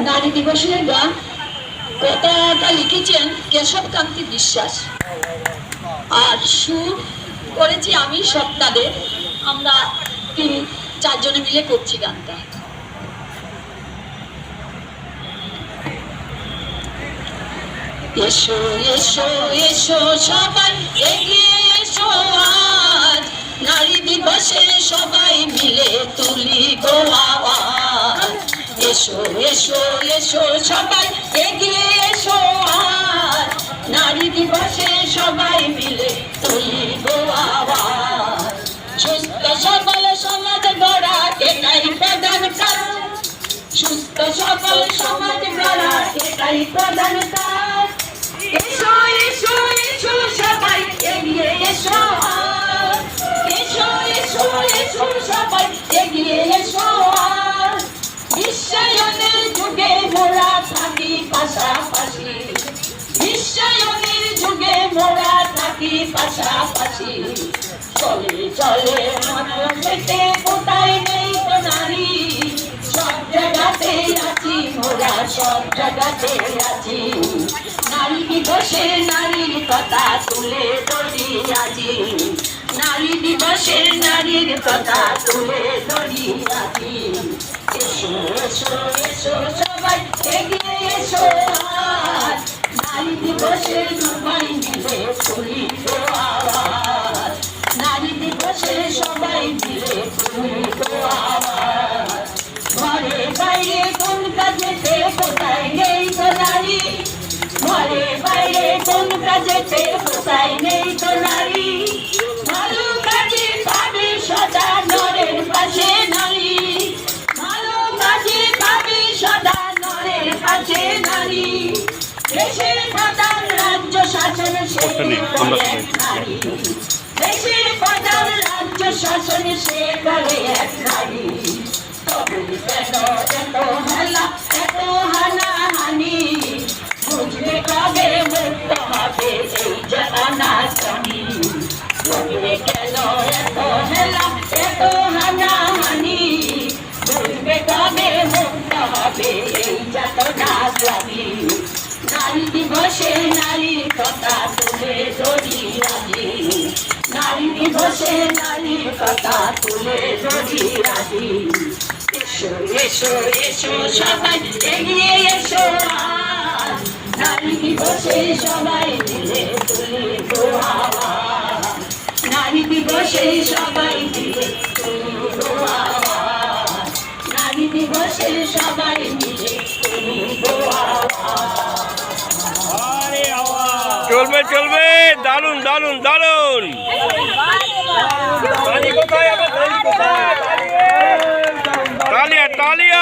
নারী দিবসের গান কথাটা লিখেছেন কেশব কান্তি বিশ্বাস। আর সুর করেছি আমি সপ্তাহে আমরা তিন, চারজনে মিলে করছি গানটা। এসো এসো এসো, সবাই এগিয়ে এসো। এসো এসো এসো, সবাই এগিয়ে এসো আজ নারী দিবসে সবাই মিলে তুলি গো আওয়াজ সুস্থ সবল সমাজ গড়া এটাই প্রধান কাজ সুস্থ সবল সমাজ গড়া এটাই প্রধান কাজ এসো এসো এসো, সবাই এগিয়ে এসো এসো বিশ্বায়নের যুগে থাকি পাশাপাশি। বিশ্বায়নের যুগে মোরা থাকি পাশাপাশি। চলে চলে, মনে কোথায় নারী। সব জায়গাতে আছি, মোরা সব জায়গাতে আছি। নারী দিবসে নারীর কথা তুলে ধরি আজি। নারী দিবসে নারীর কথা তুলে ধরি আজি। এসো এসো এসো সবাই এগিয়ে এসো আজ নারী দিবসে সবাই মিলে তুলি গো আওয়াজ নারী দিবসে সবাই মিলে তুলি গো আওয়াজ ঘরে বাইরে তো নেই তো নারী? দেশের প্রধান রাজ্য শাসন দেশের প্রধান রাজ্য শাসন সে করে এক নারী। নারী নারীর কথা তুলে ধরি আজি এসো এসো এসো সবাই এগিয়ে এসো নারী দিবসে সবাই মিলে তুলি নারী দিবসে সবাই মিলে নারী দিবসে সবাই মিলে চলবে চলবে দারুণ দারুণ দারুণ তালি কোথায় আমার তালি কোথায় তালিয়া তালিয়া